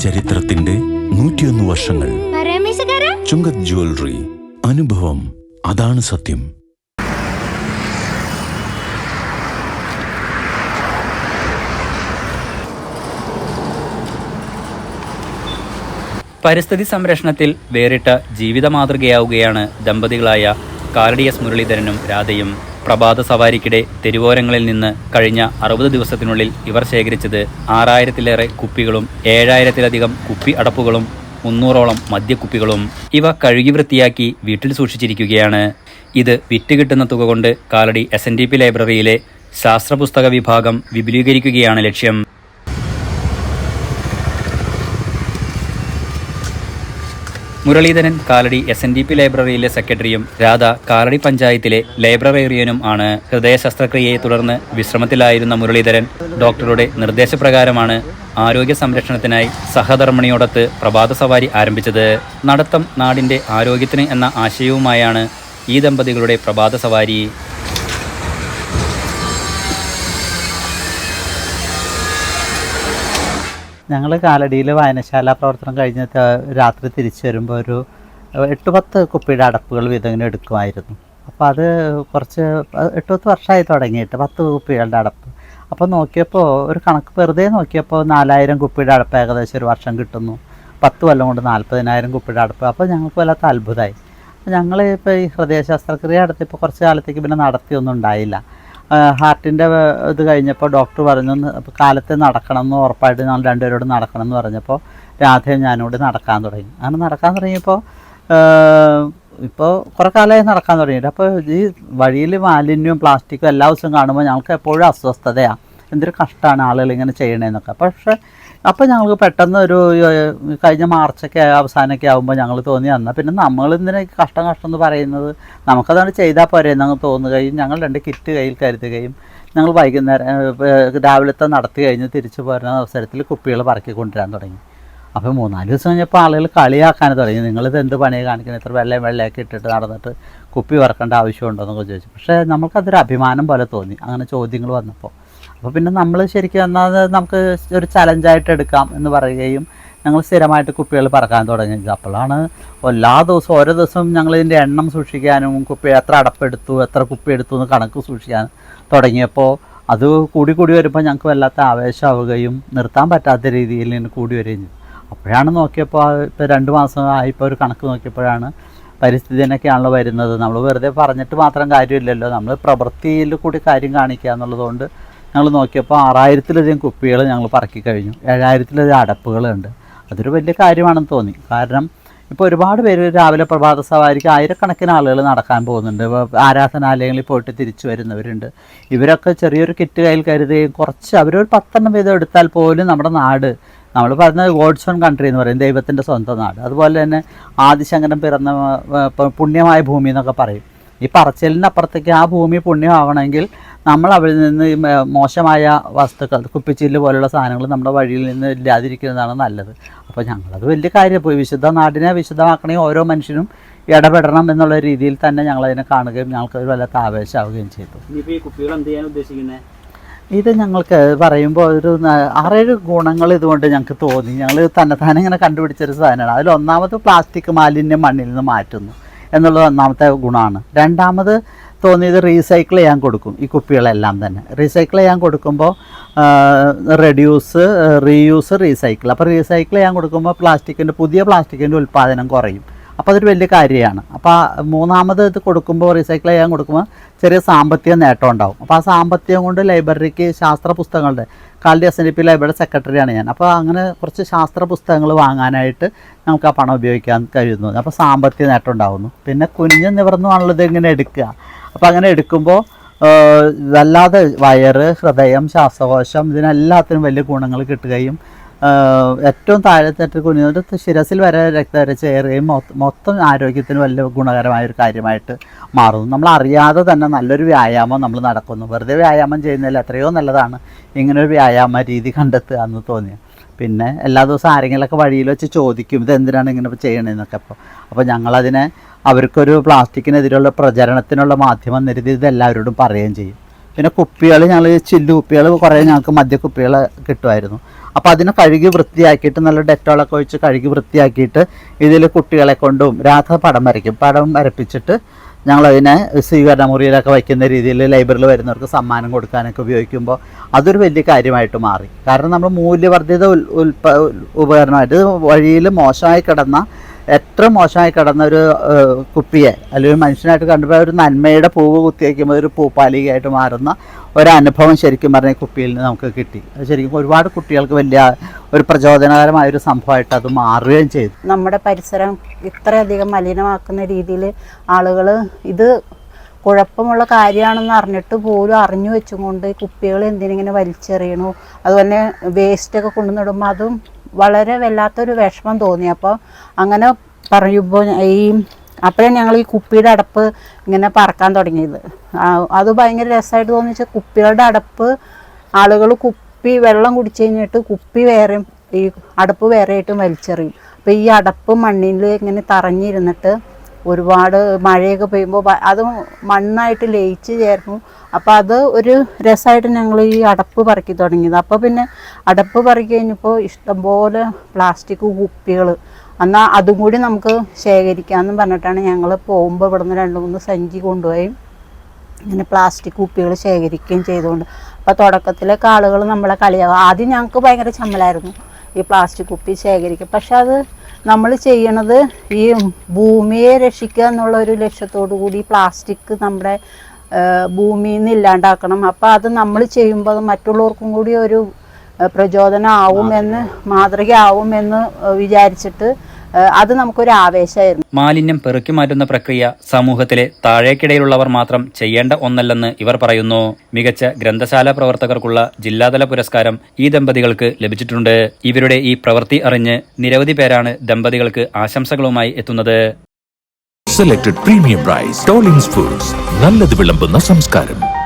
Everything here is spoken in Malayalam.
ചരിത്രത്തിന്റെ നൂറ്റിയൊന്ന് വർഷങ്ങൾ. ചുങ്കത് ജ്വല്ലറി അനുഭവം അതാണ് സത്യം. പരിസ്ഥിതി സംരക്ഷണത്തിൽ വേറിട്ട ജീവിത മാതൃകയാവുകയാണ് ദമ്പതികളായ കാർഡിയസ് മുരളീധരനും രാധയും. പ്രഭാത സവാരിക്കിടെ തെരുവോരങ്ങളിൽ നിന്ന് കഴിഞ്ഞ അറുപത് ദിവസത്തിനുള്ളിൽ ഇവർ ശേഖരിച്ചത് ആറായിരത്തിലേറെ കുപ്പികളും ഏഴായിരത്തിലധികം കുപ്പി അടപ്പുകളും മുന്നൂറോളം മദ്യക്കുപ്പികളും. ഇവ കഴുകി വൃത്തിയാക്കി വീട്ടിൽ സൂക്ഷിച്ചിരിക്കുകയാണ്. ഇത് വിറ്റ് കിട്ടുന്ന തുക കൊണ്ട് കാലടി എസ് ലൈബ്രറിയിലെ ശാസ്ത്രപുസ്തക വിഭാഗം വിപുലീകരിക്കുകയാണ് ലക്ഷ്യം. Muraleedharan Kalady S N D P ലൈബ്രറിയിലെ സെക്രട്ടറിയും രാധ കാലടി പഞ്ചായത്തിലെ ലൈബ്രറേറിയനും ആണ്. ഹൃദയ ശസ്ത്രക്രിയയെ തുടർന്ന് വിശ്രമത്തിലായിരുന്ന മുരളീധരൻ ഡോക്ടറുടെ നിർദ്ദേശപ്രകാരമാണ് ആരോഗ്യ സംരക്ഷണത്തിനായി സഹധർമ്മിണിയോടത്ത് പ്രഭാത സവാരി ആരംഭിച്ചത്. നടത്തം നാടിന്റെ ആരോഗ്യത്തിന് എന്ന ആശയവുമായാണ് ഈ ദമ്പതികളുടെ പ്രഭാത സവാരി. ഞങ്ങൾ കാലടിയിൽ വായനശാല പ്രവർത്തനം കഴിഞ്ഞ രാത്രി തിരിച്ചു വരുമ്പോൾ ഒരു എട്ട് പത്ത് കുപ്പിയുടെ അടപ്പുകൾ വീതം ഇങ്ങനെ എടുക്കുമായിരുന്നു. അപ്പോൾ അത് കുറച്ച് എട്ട് പത്ത് വർഷമായി തുടങ്ങിയിട്ട് പത്ത് കുപ്പികളുടെ അടപ്പ്. അപ്പോൾ നോക്കിയപ്പോൾ ഒരു കണക്ക് വെറുതെ നോക്കിയപ്പോൾ നാലായിരം കുപ്പിയുടെ അടപ്പ് ഏകദേശം ഒരു വർഷം കിട്ടുന്നു. പത്ത് കൊല്ലം കൊണ്ട് നാൽപ്പതിനായിരം കുപ്പിയുടെ അടപ്പ്. അപ്പോൾ ഞങ്ങൾക്ക് വല്ലാത്ത അത്ഭുതമായി ഞങ്ങൾ ഇപ്പോൾ ഈ ഹൃദയശാസ്ത്രക്രിയ നടത്തിയപ്പോൾ കുറച്ച് കാലത്തേക്ക് പിന്നെ നടത്തിയൊന്നും ഉണ്ടായില്ല. ഹാർട്ടിന്റെ ഇത് കഴിഞ്ഞപ്പോൾ ഡോക്ടർ പറഞ്ഞു കാലത്ത് നടക്കണം എന്ന് ഉറപ്പായിട്ട് ഞങ്ങൾ രണ്ടുപേരോട് നടക്കണം എന്ന് പറഞ്ഞപ്പോൾ രാധയും ഞാനോട് നടക്കാൻ തുടങ്ങി. അങ്ങനെ നടക്കാൻ തുടങ്ങിയപ്പോൾ ഇപ്പോൾ കുറേ കാലമായി നടക്കാൻ തുടങ്ങിയിട്ട്. അപ്പോൾ ഈ വഴിയിൽ മാലിന്യവും പ്ലാസ്റ്റിക്കും എല്ലാ ദിവസവും കാണുമ്പോൾ ഞങ്ങൾക്ക് എപ്പോഴും അസ്വസ്ഥതയാണ് എന്തൊരു കഷ്ടമാണ് ആളുകൾ ഇങ്ങനെ ചെയ്യണേന്നൊക്കെ. പക്ഷേ അപ്പോൾ ഞങ്ങൾക്ക് പെട്ടെന്ന് ഒരു കഴിഞ്ഞ മാർച്ചൊക്കെ അവസാനമൊക്കെ ആകുമ്പോൾ ഞങ്ങൾ തോന്നി എന്നാൽ പിന്നെ നമ്മൾ എന്തിനാ കഷ്ടം കഷ്ടം എന്ന് പറയുന്നത്? നമുക്കതാണ് ചെയ്താൽ പോരെ എന്നങ്ങ് തോന്നുകയും ഞങ്ങൾ രണ്ട് കിറ്റ് കയ്യിൽ കരുതുകയും ഞങ്ങൾ വൈകുന്നേരം രാവിലത്തെ നടത്തി കഴിഞ്ഞ് തിരിച്ചു പോരുന്ന അവസരത്തിൽ കുപ്പികൾ പറക്കി കൊണ്ടുവരാൻ തുടങ്ങി. അപ്പോൾ മൂന്നാൽ ദിവസം കഴിഞ്ഞപ്പോൾ ആളുകൾ കളിയാക്കാൻ തുടങ്ങി. നിങ്ങളിത് എന്ത് പണിയെ കാണിക്കുന്നത് ഇത്ര വെള്ളയും വെള്ളയൊക്കെ ഇട്ടിട്ട് നടന്നിട്ട് കുപ്പി വറക്കേണ്ട ആവശ്യമുണ്ടോ എന്നൊക്കെ ചോദിച്ചു. പക്ഷേ നമുക്കതൊരു അഭിമാനം പോലെ തോന്നി. അങ്ങനെ ചോദ്യങ്ങൾ വന്നപ്പോൾ അപ്പോൾ പിന്നെ നമ്മൾ ശരിക്കും എന്നാൽ നമുക്ക് ഒരു ചലഞ്ചായിട്ട് എടുക്കാം എന്ന് പറയുകയും ഞങ്ങൾ സ്ഥിരമായിട്ട് കുപ്പികൾ പറക്കാൻ തുടങ്ങി. അപ്പോഴാണ് എല്ലാ ദിവസവും ഓരോ ദിവസവും ഞങ്ങൾ ഇതിന്റെ എണ്ണം സൂക്ഷിക്കാനും കുപ്പി എത്ര അടപ്പെടുത്തു എത്ര കുപ്പി എടുത്തു എന്ന് കണക്ക് സൂക്ഷിക്കാൻ തുടങ്ങിയപ്പോൾ അത് കൂടി കൂടി വരുമ്പോൾ ഞങ്ങൾക്ക് വല്ലാത്ത ആവേശമാവുകയും നിർത്താൻ പറ്റാത്ത രീതിയിൽ നിന്ന് കൂടി വരികയും അപ്പോഴാണ് നോക്കിയപ്പോൾ ഇപ്പോൾ രണ്ട് മാസം ആയിപ്പോൾ ഒരു കണക്ക് നോക്കിയപ്പോഴാണ് പരിസ്ഥിതി തന്നെയൊക്കെയാണല്ലോ വരുന്നത്. നമ്മൾ വെറുതെ പറഞ്ഞിട്ട് മാത്രം കാര്യമില്ലല്ലോ. നമ്മൾ പ്രവൃത്തിയിൽ കൂടി കാര്യം കാണിക്കുക എന്നുള്ളതുകൊണ്ട് ഞങ്ങൾ നോക്കിയപ്പോൾ ആറായിരത്തിലധികം കുപ്പികൾ ഞങ്ങൾ പറക്കി കഴിഞ്ഞു. ഏഴായിരത്തിലധികം അടപ്പുകളുണ്ട്. അതൊരു വലിയ കാര്യമാണെന്ന് തോന്നി. കാരണം ഇപ്പോൾ ഒരുപാട് പേര് രാവിലെ പ്രഭാത സവാരിക്ക് ആയിരക്കണക്കിന് ആളുകൾ നടക്കാൻ പോകുന്നുണ്ട്. ആരാധനാലയങ്ങളിൽ പോയിട്ട് തിരിച്ചു വരുന്നവരുണ്ട്. ഇവരൊക്കെ ചെറിയൊരു കിറ്റ് കയ്യിൽ കരുതുകയും കുറച്ച് അവരൊരു പത്തെണ്ണം വീതം എടുത്താൽ പോലും നമ്മുടെ നാട് നമ്മൾ പറയുന്നത് ഗോഡ്സ് ഓൺ കൺട്രി എന്ന് പറയും ദൈവത്തിന്റെ സ്വന്തം നാട്. അതുപോലെ തന്നെ ആദിശങ്കരൻ പിറന്ന പുണ്യമായ ഭൂമി എന്നൊക്കെ പറയും. ഈ പറച്ചിലിനപ്പുറത്തേക്ക് ആ ഭൂമി പുണ്യമാവണമെങ്കിൽ നമ്മൾ അവിടെ നിന്ന് മോശമായ വസ്തുക്കൾ കുപ്പിച്ചില്ല് പോലുള്ള സാധനങ്ങൾ നമ്മുടെ വഴിയിൽ നിന്ന് ഇല്ലാതിരിക്കുന്നതാണ് നല്ലത്. അപ്പോൾ ഞങ്ങളത് വലിയ കാര്യം പോയി വിശുദ്ധ നാടിനെ വിശുദ്ധമാക്കണമെങ്കിൽ ഓരോ മനുഷ്യനും ഇടപെടണം എന്നുള്ള രീതിയിൽ തന്നെ ഞങ്ങളതിനെ കാണുകയും ഞങ്ങൾക്ക് ഒരു വല്ലാത്ത ആവേശമാവുകയും ചെയ്തു. ഇനിയിപ്പോൾ ഈ കുപ്പികൾ എന്ത് ചെയ്യാൻ ഉദ്ദേശിക്കുന്നത് ഇത് ഞങ്ങൾക്ക് പറയുമ്പോൾ ഒരു ആറേഴ് ഗുണങ്ങൾ ഇതുകൊണ്ട് ഞങ്ങൾക്ക് തോന്നി. ഞങ്ങൾ തന്നെ തന്നെ ഇങ്ങനെ കണ്ടുപിടിച്ചൊരു സാധനമാണ്. അതിൽ ഒന്നാമത് പ്ലാസ്റ്റിക് മാലിന്യം മണ്ണിൽ നിന്ന് മാറ്റുന്നു. എന്നുള്ളത് ഒന്നാമത്തെ ഗുണമാണ്. രണ്ടാമത് തോന്നിയത് റീസൈക്കിൾ ചെയ്യാൻ കൊടുക്കും ഈ കുപ്പികളെല്ലാം തന്നെ. റീസൈക്കിൾ ചെയ്യാൻ കൊടുക്കുമ്പോൾ റെഡ്യൂസ് റീയൂസ് റീസൈക്കിൾ അപ്പോൾ റീസൈക്കിൾ ചെയ്യാൻ കൊടുക്കുമ്പോൾ പ്ലാസ്റ്റിക്കിന്റെ പുതിയ പ്ലാസ്റ്റിക്കിന്റെ ഉൽപ്പാദനം കുറയും. അപ്പോൾ അതൊരു വലിയ കാര്യമാണ്. അപ്പോൾ മൂന്നാമത് ഇത് കൊടുക്കുമ്പോൾ റീസൈക്കിൾ ചെയ്യാൻ കൊടുക്കുമ്പോൾ ചെറിയ സാമ്പത്തിക നേട്ടം ഉണ്ടാവും. അപ്പോൾ ആ സാമ്പത്തികം കൊണ്ട് ലൈബ്രറിക്ക് ശാസ്ത്ര പുസ്തകങ്ങളുടെ കാലി S N D P library സെക്രട്ടറിയാണ് ഞാൻ. അപ്പോൾ അങ്ങനെ കുറച്ച് ശാസ്ത്ര പുസ്തകങ്ങൾ വാങ്ങാനായിട്ട് നമുക്ക് ആ പണം ഉപയോഗിക്കാൻ കഴിയുന്നു. അപ്പോൾ സാമ്പത്തിക നേട്ടം ഉണ്ടാകുന്നു പിന്നെ കുഞ്ഞ് നിവർന്നുമാണല്ലോ ഇത് ഇങ്ങനെ എടുക്കുക. അപ്പോൾ അങ്ങനെ എടുക്കുമ്പോൾ ഇതല്ലാതെ വയറ് ഹൃദയം ശ്വാസകോശം ഇതിനെല്ലാത്തിനും വലിയ ഗുണങ്ങൾ കിട്ടുകയും ഏറ്റവും താഴെത്തട്ട് കുഞ്ഞുങ്ങളുടെ ശിരസിൽ വരെ രക്തരച്ച് ഏറുകയും മൊത്ത- ആരോഗ്യത്തിന് വലിയ ഗുണകരമായ ഒരു കാര്യമായിട്ട് മാറുന്നു. നമ്മൾ അറിയാതെ തന്നെ നല്ലൊരു വ്യായാമം നമ്മൾ നടക്കുന്നു. വെറുതെ വ്യായാമം ചെയ്യുന്നതിൽ എത്രയോ നല്ലതാണ്. ഇങ്ങനൊരു വ്യായാമ രീതി കണ്ടെത്തുക എന്ന് തോന്നിയ. പിന്നെ എല്ലാ ദിവസവും ആരെങ്കിലുമൊക്കെ വഴിയിൽ വെച്ച് ചോദിക്കും ഇത് എന്തിനാണ് ഇങ്ങനെ ചെയ്യണതെന്നൊക്കെ അപ്പോൾ അപ്പോൾ ഞങ്ങളതിനെ അവർക്കൊരു പ്ലാസ്റ്റിക്കിനെതിരെയുള്ള പ്രചരണത്തിനുള്ള മാധ്യമം നിരതി ഇത് എല്ലാവരോടും പറയുകയും ചെയ്യും. പിന്നെ കുപ്പികൾ ഞങ്ങൾ ചില്ലു കുപ്പികൾ കുറേ ഞങ്ങൾക്ക് മദ്യക്കുപ്പികൾ കിട്ടുമായിരുന്നു. അപ്പോൾ അതിനെ കഴുകി വൃത്തിയാക്കിയിട്ട് നല്ല ഡെറ്റോളൊക്കെ ഒഴിച്ച് കഴുകി വൃത്തിയാക്കിയിട്ട് ഇതിൽ കുട്ടികളെ കൊണ്ടും രാധ പടം വരയ്ക്കും. പടം വരപ്പിച്ചിട്ട് ഞങ്ങളതിനെ സ്വീകരണ മുറിയിലൊക്കെ വയ്ക്കുന്ന രീതിയിൽ ലൈബ്രറിയിൽ വരുന്നവർക്ക് സമ്മാനം കൊടുക്കാനൊക്കെ ഉപയോഗിക്കുമ്പോൾ അതൊരു വലിയ കാര്യമായിട്ട് മാറി. കാരണം നമ്മൾ മൂല്യവർദ്ധിത ഉൽ ഉൽപ്പ ഉപകരണമായിട്ട് വഴിയിൽ മോശമായി കിടന്ന എത്ര മോശമായി കിടന്ന ഒരു കുപ്പിയെ അല്ലെങ്കിൽ മനുഷ്യനായിട്ട് കണ്ടപ്പോൾ ഒരു നന്മയുടെ പൂവ് കുത്തി വയ്ക്കുമ്പോൾ ഒരു പൂപ്പാലികയായിട്ട് മാറുന്ന ഒരനുഭവം ശരിക്കും പറഞ്ഞ കുപ്പിയിൽ നിന്ന് നമുക്ക് കിട്ടി. അത് ശരിക്കും ഒരുപാട് കുട്ടികൾക്ക് വലിയ ഒരു പ്രചോദനകരമായ ഒരു സംഭവമായിട്ട് അത് മാറുകയും ചെയ്തു. നമ്മുടെ പരിസരം ഇത്രയധികം മലിനമാക്കുന്ന രീതിയിൽ ആളുകൾ ഇത് കുഴപ്പമുള്ള കാര്യമാണെന്ന് അറിഞ്ഞിട്ട് പോലും അറിഞ്ഞു വെച്ചും കൊണ്ട് ഈ കുപ്പികൾ എന്തിനിങ്ങനെ വലിച്ചെറിയണു? അതുപോലെ വേസ്റ്റൊക്കെ കൊണ്ടുവന്നിടുമ്പോൾ അതും വളരെ വല്ലാത്തൊരു വിഷമം തോന്നി. അപ്പോൾ അങ്ങനെ പറയുമ്പോൾ ഈ അപ്പോഴാണ് ഞങ്ങൾ ഈ കുപ്പിയുടെ അടപ്പ് ഇങ്ങനെ പറക്കാൻ തുടങ്ങിയത്. അത് ഭയങ്കര രസമായിട്ട് തോന്നിച്ച കുപ്പികളുടെ അടപ്പ് ആളുകൾ കുപ്പി വെള്ളം കുടിച്ചു കഴിഞ്ഞിട്ട് കുപ്പി വേറെ ഈ അടപ്പ് വേറെ ആയിട്ട് വലിച്ചെറിയും. അപ്പോൾ ഈ അടപ്പ് മണ്ണിൽ ഇങ്ങനെ തറഞ്ഞിരുന്നിട്ട് ഒരുപാട് മഴയൊക്കെ പെയ്യുമ്പോൾ അത് മണ്ണായിട്ട് ലയിച്ച് ചേർന്നു. അപ്പോൾ അത് ഒരു രസമായിട്ട് ഞങ്ങൾ ഈ അടപ്പ് പറക്കി തുടങ്ങിയത്. അപ്പോൾ പിന്നെ അടപ്പ് പറക്കി കഴിഞ്ഞപ്പോൾ ഇഷ്ടംപോലെ പ്ലാസ്റ്റിക് കുപ്പികൾ എന്നാൽ അതും കൂടി നമുക്ക് ശേഖരിക്കാമെന്ന് പറഞ്ഞിട്ടാണ് ഞങ്ങൾ പോകുമ്പോൾ ഇവിടെ നിന്ന് രണ്ട് മൂന്ന് സഞ്ചി കൊണ്ടുപോയി ഇങ്ങനെ പ്ലാസ്റ്റിക് കുപ്പികൾ ശേഖരിക്കുകയും ചെയ്തുകൊണ്ട്. അപ്പോൾ തുടക്കത്തിലൊക്കെ ആളുകൾ നമ്മളെ കളിയാകും ആദ്യം ഞങ്ങൾക്ക് ഭയങ്കര ചമ്മലായിരുന്നു ഈ പ്ലാസ്റ്റിക് കുപ്പി ശേഖരിക്കുക പക്ഷെ അത് നമ്മൾ ചെയ്യണത് ഈ ഭൂമിയെ രക്ഷിക്കുക എന്നുള്ള ഒരു ലക്ഷ്യത്തോടു കൂടി പ്ലാസ്റ്റിക് നമ്മുടെ ഭൂമിയിൽ നിന്ന് ഇല്ലാണ്ടാക്കണം. അപ്പോൾ അത് നമ്മൾ ചെയ്യുമ്പോൾ അത് മറ്റുള്ളവർക്കും കൂടി ഒരു പ്രചോദനം പ്രചോദനമാവുമെന്ന് മാതൃകയാവുമെന്ന് ആ, വിചാരിച്ചിട്ട് അത് നമുക്കൊരു ആവേശമായിരുന്നു. മാലിന്യം പെറുക്കി മാറ്റുന്ന പ്രക്രിയ സമൂഹത്തിലെ താഴേക്കിടയിലുള്ളവർ മാത്രം ചെയ്യേണ്ട ഒന്നല്ലെന്ന് ഇവർ പറയുന്നു. മികച്ച ഗ്രന്ഥശാല പ്രവർത്തകർക്കുള്ള ജില്ലാതല പുരസ്കാരം ഈ ദമ്പതികൾക്ക് ലഭിച്ചിട്ടുണ്ട്. ഇവരുടെ ഈ പ്രവൃത്തി അറിഞ്ഞ് നിരവധി പേരാണ് ദമ്പതികൾക്ക് ആശംസകളുമായി എത്തുന്നത്. Selected premium rice Tollings foods നല്ലത് വിളമ്പുന്ന സംസ്കാരം.